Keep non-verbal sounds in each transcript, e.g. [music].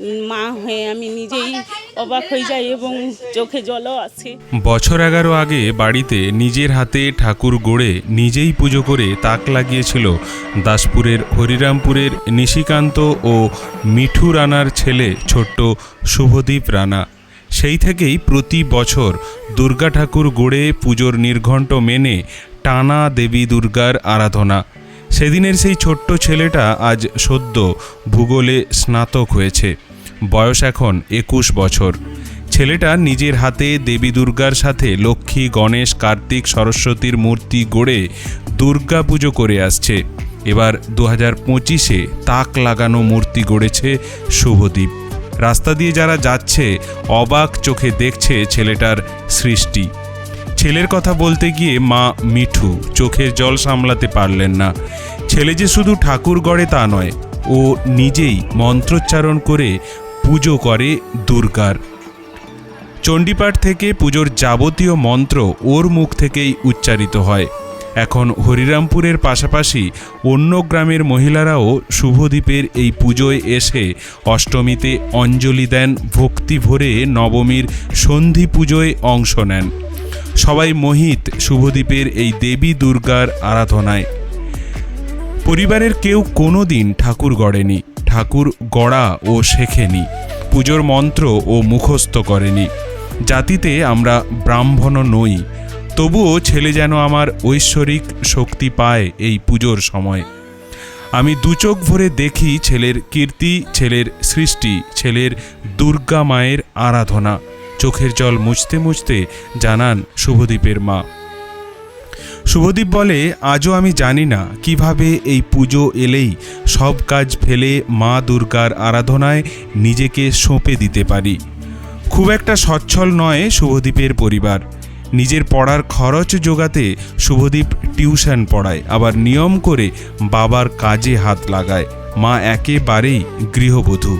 মা হয়ে আমি নিজেই অবাক হয়ে যাই এবং চোখে জলও আসে। বছর এগারো আগে বাড়িতে নিজের হাতে ঠাকুর গড়ে নিজেই পুজো করে তাক লাগিয়েছিল দাসপুরের হরিরামপুরের নিশিকান্ত ও মিঠু রানার ছেলে ছোট্ট শুভদীপ রানা। সেই থেকেই প্রতি বছর দুর্গা ঠাকুর গড়ে পুজোর নির্ঘণ্ট মেনে টানা দেবী দুর্গার আরাধনা। সেদিনের সেই ছোট্ট ছেলেটা আজ সদ্য ভূগোলে স্নাতক হয়েছে। বয়স এখন একুশ বছর। ছেলেটা নিজের হাতে দেবী দুর্গার সাথে লক্ষ্মী, গণেশ, কার্তিক, সরস্বতীর মূর্তি গড়ে দুর্গা পুজো করে আসছে। এবার দু হাজার পঁচিশে তাক লাগানো মূর্তি গড়েছে শুভদীপ। রাস্তা দিয়ে যারা যাচ্ছে, অবাক চোখে দেখছে ছেলেটার সৃষ্টি। ছেলের কথা বলতে গিয়ে মা মিঠু চোখের জল সামলাতে পারলেন না। ছেলে যে শুধু ঠাকুর গড়ে তা নয়, ও নিজেই মন্ত্রোচ্চারণ করে পুজো করে দুর্গার। চণ্ডীপাঠ থেকে পুজোর যাবতীয় মন্ত্র ওর মুখ থেকেই উচ্চারিত হয়। এখন হরিরামপুরের পাশাপাশি অন্য গ্রামের মহিলারাও শুভদ্বীপের এই পুজোয় এসে অষ্টমীতে অঞ্জলি দেন, ভক্তি ভরে নবমীর সন্ধি পুজোয় অংশ নেন। সবাই মোহিত শুভদ্বীপের এই দেবী দুর্গার আরাধনায়। পরিবারের কেউ কোনো দিন ঠাকুর গড়েনি। ঠাকুর গড়া ও শেখেনি, পুজোর মন্ত্র ও মুখস্থ করেনি। জাতিতে আমরা ব্রাহ্মণ নই, তবুও ছেলে যেন আমার ঐশ্বরিক শক্তি পায় এই পুজোর সময়। আমি দুচোখ ভরে দেখি ছেলের কীর্তি, ছেলের সৃষ্টি, ছেলের দুর্গা মায়ের আরাধনা। চোখের জল মুছতে মুছতে জানান শুভদীপের মা। শুভদীপ বলে, আজও আমি জানি না কীভাবে এই পুজো এলেই সব কাজ ফেলে মা দুর্গার আরাধনায় নিজেকে সঁপে দিতে পারি। খুব একটা সচ্ছল নয় শুভদীপের পরিবার। নিজের পড়ার খরচ জোগাতে শুভদীপ টিউশন পড়ায়, আবার নিয়ম করে বাবার কাজে হাত লাগায়। মা একেবারেই গৃহবধূ।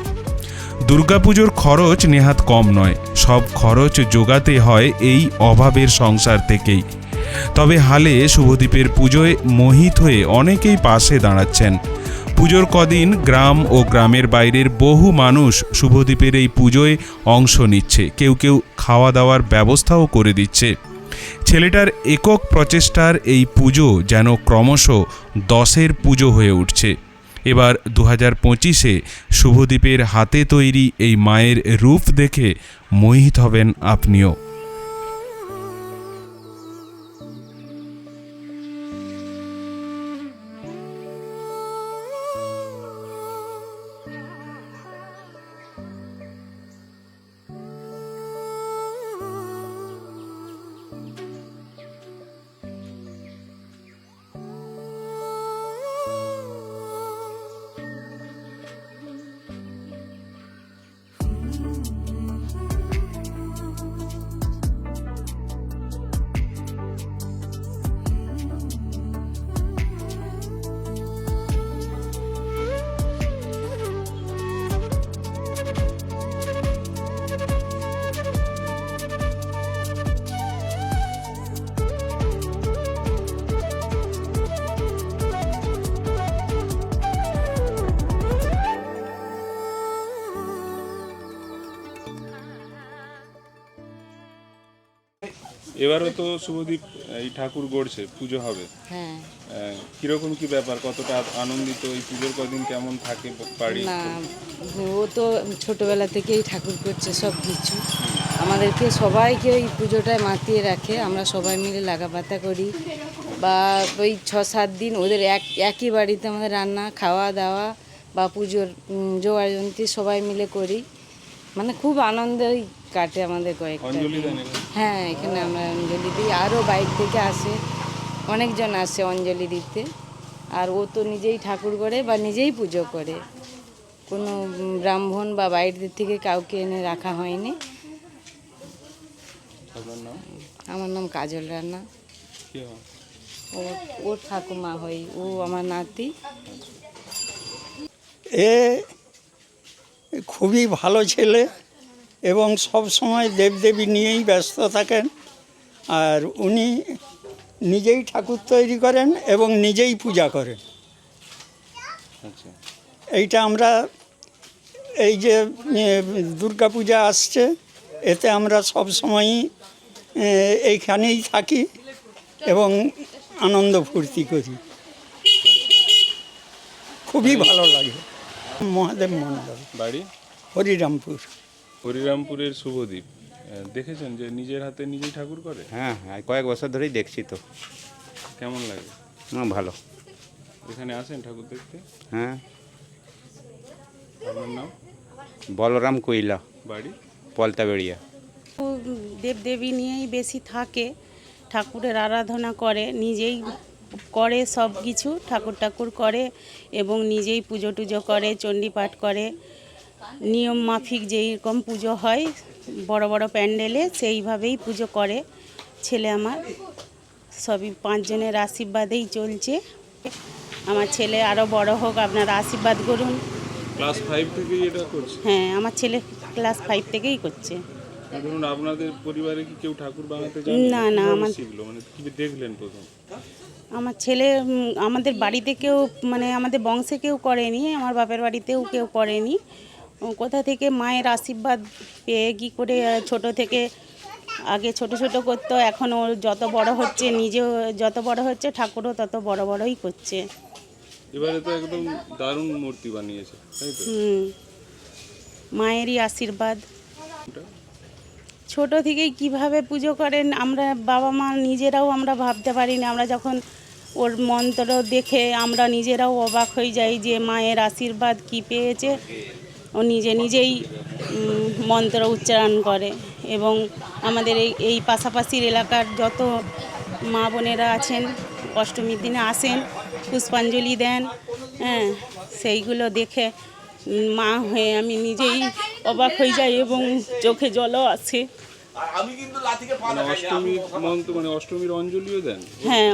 দুর্গাপুজোর খরচ নেহাত কম নয়, সব খরচ জোগাতে হয় এই অভাবের সংসার থেকেই। তবে হালে শুভদ্বীপের পুজোয় মোহিত হয়ে অনেকেই পাশে দাঁড়াচ্ছেন। পুজোর কদিন গ্রাম ও গ্রামের বাইরের বহু মানুষ শুভদ্বীপের এই পুজোয় অংশ নিচ্ছে। কেউ কেউ খাওয়া দাওয়ার ব্যবস্থাও করে দিচ্ছে। ছেলেটার একক প্রচেষ্টার এই পুজো যেন ক্রমশ দশের পুজো হয়ে উঠছে। এবার দু হাজার পঁচিশে শুভদ্বীপের হাতে তৈরি এই মায়ের রূপ দেখে মোহিত হবেন আপনিও। এবারও তো শুভদীপ এই ঠাকুর গড়ছে পুজো হবে। হ্যাঁ। কীরকম কি ব্যাপার? কতটা আনন্দিত? এই পুজোর কদিন কেমন থাকে বাড়ি না ও তো ছোটবেলা থেকেই ঠাকুর করছে সব কিছু আমাদেরকে সবাইকে ওই পুজোটায় মাতিয়ে রাখে। আমরা সবাই মিলে লাগাপাতা করি। বা ওই ছ সাত দিন ওদের এক একই বাড়িতে আমাদের রান্না খাওয়া দাওয়া বা পুজোর জোগাড় যন্ত্রী সবাই মিলে করি। মানে খুব আনন্দই কাটে আমাদের কয়েকটা? হ্যাঁ এখানে আমরা অঞ্জলি দিই। আরও বাইরে থেকে আসে অনেকজন আসে অঞ্জলি দিতে। আর ও তো নিজেই ঠাকুর করে বা নিজেই পুজো করে। কোনো ব্রাহ্মণ বা বাইরের থেকে কাউকে এনে রাখা হয়নি। আমার নাম কাজল রান্না ও ওর ঠাকুমা হই ও আমার নাতি। এ খুবই ভালো ছেলে। এবং সব সময় দেবদেবী নিয়েই ব্যস্ত থাকেন। আর উনি নিজেই ঠাকুর তৈরি করেন এবং নিজেই পূজা করেন। আচ্ছা। এইটা আমরা এই যে দুর্গা পূজা আসছে এতে আমরা সব সময়ই এইখানেই থাকি এবং আনন্দ ফুর্তি করি। খুবই ভালো লাগে। মহাদেব মন্ডল। বাড়ি? হরিরামপুর। হরিরামপুরের শুভদ্বীপ দেখেছেন যে নিজের হাতে নিজেই ঠাকুর করে? হ্যাঁ হ্যাঁ কয়েক বছর ধরেই দেখছি তো। কেমন লাগে? হ্যাঁ ভালো। এখানে আসেন ঠাকুর দেখতে? হ্যাঁ। আপনার নাম? বলরাম কৈলা। বাড়ি? পলতাবেড়িয়া। দেবদেবী নিয়েই বেশি থাকে ঠাকুরের আরাধনা করে নিজেই করে সব কিছু ঠাকুর ঠাকুর করে এবং নিজেই পুজো টুজো করে চণ্ডী পাঠ করে। নিয়ম মাফিক যেই রকম পুজো হয় বড় বড় প্যান্ডেলে সেইভাবেই পুজো করে। ছেলে আমার সবই পাঁচজনের আশীর্বাদেই চলছে। আমার ছেলে আরও বড় হোক আপনারা আশীর্বাদ করুন। ক্লাস ফাইভ থেকেই এটা করছে? হ্যাঁ আমার ছেলে ক্লাস ফাইভ থেকেই করছে। ধরুন আপনাদের পরিবারে কি কেউ ঠাকুর বানাতে না, না, আমার- মানে কি দেখলেন প্রথম? আমার ছেলে আমাদের বাড়িতে কেউ মানে আমাদের বংশে কেউ করেনি আমার বাপের বাড়িতেও কেউ করেনি। কোথা থেকে মায়ের আশীর্বাদ পেয়ে কি করে ছোট থেকে আগে ছোট ছোট করতো এখন ওর যত বড় হচ্ছে নিজেও যত বড় হচ্ছে ঠাকুরও তত বড় বড়ই করছে। এবারে তো একদম দারুণ মূর্তি বানিয়েছে তাই তো? হুম। মায়েরই আশীর্বাদ। ছোট থেকেই কীভাবে পুজো করেন আমরা বাবা মা নিজেরাও আমরা ভাবতে পারি না আমরা যখন ওর মন্ত্র দেখে আমরা নিজেরাও অবাক হয়ে যাই যে মায়ের আশীর্বাদ কি পেয়েছে। ও নিজে নিজেই মন্ত্র উচ্চারণ করে এবং আমাদের এই এই পাশাপাশির এলাকার যত মা বোনেরা আছেন অষ্টমীর দিনে আসেন পুষ্পাঞ্জলি দেন হ্যাঁ সেইগুলো দেখে মা হয়ে আমি নিজেই অবাক হয়ে যাই এবং চোখে জলও আসে। মানে মানে অষ্টমীর অঞ্জলিও দেন? হ্যাঁ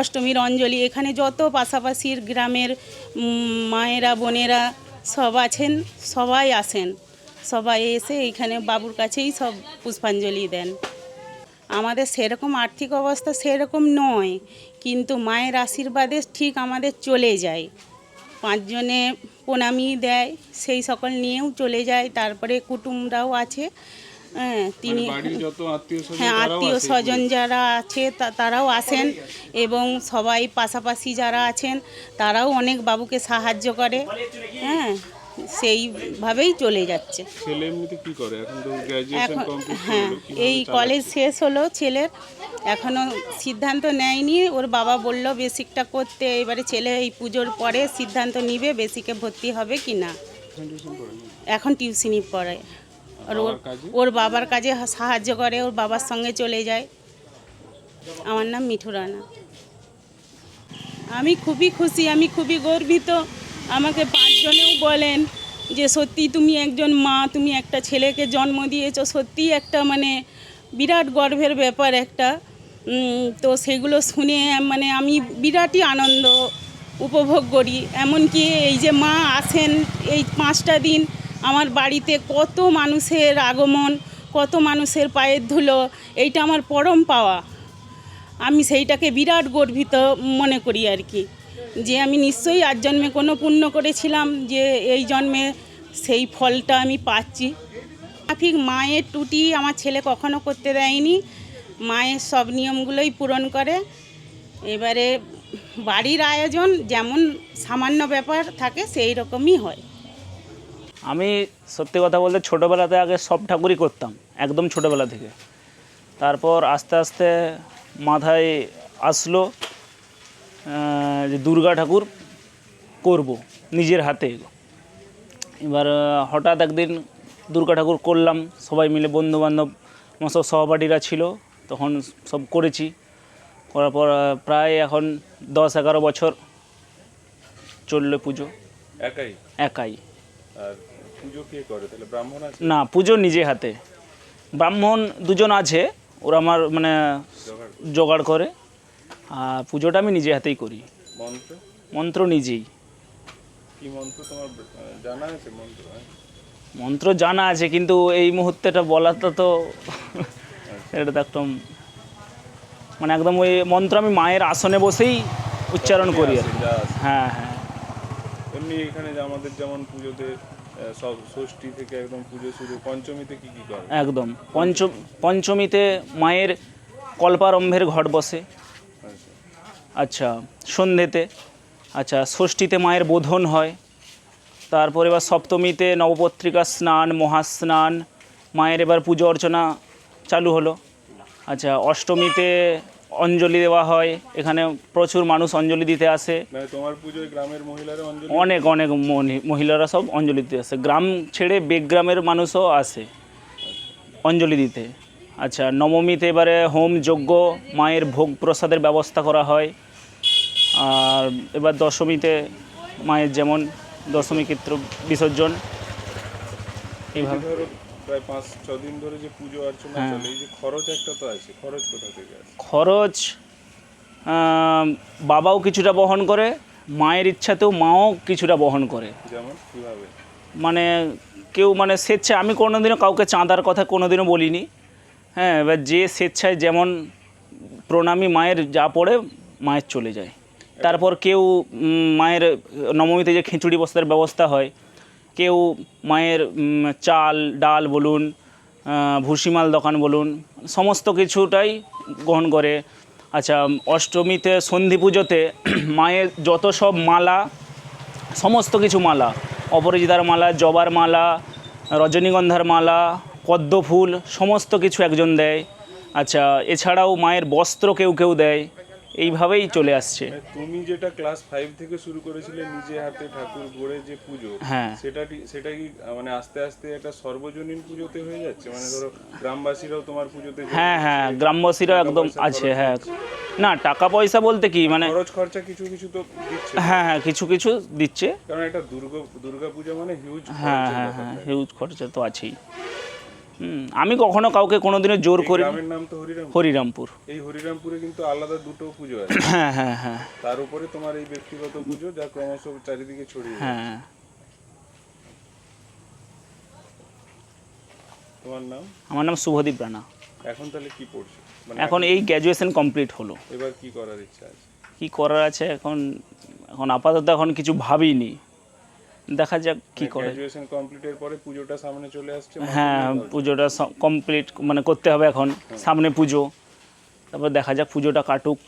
অষ্টমীর অঞ্জলি। এখানে যত পাশাপাশির গ্রামের মায়েরা বোনেরা সব আছেন, সবাই আসেন। সবাই এসে এইখানে বাবুর কাছেই সব পুষ্পাঞ্জলি দেন। আমাদের সেরকম আর্থিক অবস্থা সেরকম নয়, কিন্তু মায়ের আশীর্বাদে ঠিক আমাদের চলে যায়। পাঁচজনে প্রণামী দেয়, সেই সকল নিয়েও চলে যায়, তারপরে কুটুমরাও আছে। হ্যাঁ তিনি মানে বাড়ির যত আত্মীয় স্বজন হ্যাঁ আত্মীয় স্বজন যারা আছে তারাও আসেন এবং সবাই পাশাপাশি যারা আছেন তারাও অনেক বাবুকে সাহায্য করে। হ্যাঁ সেইভাবেই চলে যাচ্ছে। ছেলে কি করে? এখন তো গ্র্যাজুয়েশন কমপ্লিট হ্যাঁ এই কলেজ শেষ হলো ছেলের এখনও সিদ্ধান্ত নেয়নি। ওর বাবা বলল বেসিকটা করতে। এবারে ছেলে এই পুজোর পরে সিদ্ধান্ত নিবে বেসিকে ভর্তি হবে কি না এখন টিউশনি পড়ে। আর ওর ওর বাবার কাজে সাহায্য করে ওর বাবার সঙ্গে চলে যায়। আমার নাম মিঠু রানা। আমি খুবই খুশি আমি খুবই গর্বিত। আমাকে পাঁচজনেও বলেন যে সত্যি তুমি একজন মা তুমি একটা ছেলেকে জন্ম দিয়েছ। সত্যি একটা মানে বিরাট গর্বের ব্যাপার একটা। তো সেগুলো শুনে মানে আমি বিরাটই আনন্দ উপভোগ করি। এমনকি এই যে মা আসেন এই পাঁচটা দিন আমার বাড়িতে কত মানুষের আগমন, কত মানুষের পায়ের ধুলো, এইটা আমার পরম পাওয়া। আমি সেইটাকে বিরাট গর্বিত মনে করি আর কি। যে আমি নিশ্চয়ই আজ জন্মে কোনো পুণ্য করেছিলাম, যে এই জন্মে সেই ফলটা আমি পাচ্ছি। মাফিক, মায়ের টুটি আমার ছেলে কখনো করতে দেয়নি। মায়ের সব নিয়মগুলোই পূরণ করে। এবারে বাড়ির আয়োজন যেমন সামান্য ব্যাপার থাকে সেই রকমই হয়। আমি সত্যি কথা বলতে ছোটোবেলাতে আগে সব ঠাকুরই করতাম একদম ছোটোবেলা থেকে। তারপর আস্তে আস্তে মাথায় আসলো যে দুর্গা ঠাকুর করব নিজের হাতে। এবার হঠাৎ একদিন দুর্গা ঠাকুর করলাম সবাই মিলে বন্ধুবান্ধব আমার সব সহপাঠীরা ছিল তখন সব করেছি। করার পর প্রায় এখন দশ এগারো বছর চলল পুজো। একাই? একাই। আর পুজো কে করে? তাহলে ব্রাহ্মণ আছে? না পুজো নিজে হাতে। ব্রাহ্মণ দুজন আছে ওরা আমার মানে জোগাড় করে। আর পুজোটা আমি নিজে হাতেই করি। মন্ত্র? মন্ত্র নিজেই। কি মন্ত্র তোমার জানা আছে মন্ত্র? মন্ত্র জানা আছে কিন্তু এই মুহূর্তেটা বলাটা তো এটা তো একদম মানে একদম ওই মন্ত্র আমি মায়ের আসনে বসেই উচ্চারণ করি আর। হ্যাঁ হ্যাঁ। এমনি এখানে আমাদের যেমন পুজোতে সব ষষ্ঠী থেকে একদম পুজো শুরু। পঞ্চমীতে কি কি করে? একদম। পঞ্চম পঞ্চমীতে মায়ের কল্পারম্ভের ঘট বসে। আচ্ছা। সন্ধ্যেতে। আচ্ছা ষষ্ঠীতে মায়ের বোধন হয়। তারপর এবার সপ্তমীতে নবপত্রিকা স্নান মহাস্নান। মায়ের এবার পুজো অর্চনা চালু হলো। আচ্ছা অষ্টমীতে অঞ্জলি দেওয়া হয়। এখানে প্রচুর মানুষ অঞ্জলি দিতে আসে। মানে তোমার পুজোয় গ্রামের মহিলারা অনেক অনেক মহিলারা সব অঞ্জলি দিতে আসে। গ্রাম ছেড়ে বেগ্রামের মানুষও আসে অঞ্জলি দিতে। আচ্ছা নবমীতে এবারে হোম যজ্ঞ মায়ের ভোগ প্রসাদের ব্যবস্থা করা হয়। আর এবার দশমীতে মায়ের যেমন দশমী ক্ষেত্র বিসর্জন এইভাবে। প্রায় পাঁচ ছ দিন ধরে যে পুজো অর্চনা হ্যাঁ। চলে এই যে খরচ একটা তো আছে খরচ কোথা থেকে আসে? খরচ বাবাও কিছুটা বহন করে মায়ের ইচ্ছাতেও মাও কিছুটা বহন করে। যেমন কীভাবে? মানে কেউ মানে স্বেচ্ছায় আমি কোনোদিনও কাউকে চাঁদার কথা কোনোদিনও বলিনি। হ্যাঁ এবার যে স্বেচ্ছায় যেমন প্রণামী মায়ের যা পড়ে মায়ের চলে যায়। তারপর কেউ মায়ের নবমীতে যে খিচুড়ি বস্তার ব্যবস্থা হয় কেউ মায়ের চাল, ডাল বলুন ভুসিমাল দোকান বলুন, সমস্ত কিছুটাই গ্রহণ করে। আচ্ছা অষ্টমীতে সন্ধি পুজোতে [clears throat] মায়ের যত সব মালা, সমস্ত কিছু মালা, অপরাজিতার মালা, জবার মালা, রজনীগন্ধার মালা পদ্ম ফুল সমস্ত কিছু একজন দেয়। আচ্ছা এছাড়াও মায়ের বস্ত্র কেউ কেউ দেয়। এইভাবেই চলে আসছে। মানে তুমি যেটা ক্লাস ফাইভ থেকে শুরু করেছিলে নিজে হাতে ঠাকুর গড়ে যে পুজো হ্যাঁ। সেটা সেটা কি মানে আস্তে আস্তে একটা সর্বজনীন পুজোতে হয়ে যাচ্ছে? মানে ধরো গ্রামবাসীরাও তোমার পুজোতে হ্যাঁ হ্যাঁ গ্রামবাসীরা একদম আছে হ্যাঁ। না টাকা পয়সা বলতে কি মানে খরচ খরচা কিছু কিছু তো দিচ্ছে। হ্যাঁ হ্যাঁ কিছু কিছু দিচ্ছে। কারণ একটা দুর্গা দুর্গা পূজা মানে হিউজ হ্যাঁ হ্যাঁ হ্যাঁ হিউজ খরচা তো আছেই। আমি কখনো কাউকে কোনোদিনও জোর করি নাম তো হরিরাম হরিরামপুর। এই হরিরামপুরে কিন্তু আলাদা দুটো পুজো আছে। [coughs] হ্যাঁ হ্যাঁ হ্যাঁ। তার উপরে তোমার এই ব্যক্তিগত পুজো যা ক্রমশ চারিদিকে ছড়িয়ে হ্যাঁ। তোমার নাম? আমার নাম শুভদীপ রানা। এখন তাহলে কি পড়ছো? মানে এখন এই গ্র্যাজুয়েশন কমপ্লিট হলো। এবার কি করার ইচ্ছা আছে? কি করার আছে এখন? এখন আপাতত এখন কিছু ভাবিনি। দেখা যাক কি করে। গ্র্যাজুয়েশন কমপ্লিটের পরে পুজোটা সামনে চলে আসছে হ্যাঁ পুজোটা কমপ্লিট মানে করতে হবে এখন সামনে পুজো। তারপর দেখা যাক পুজোটা কাটুক।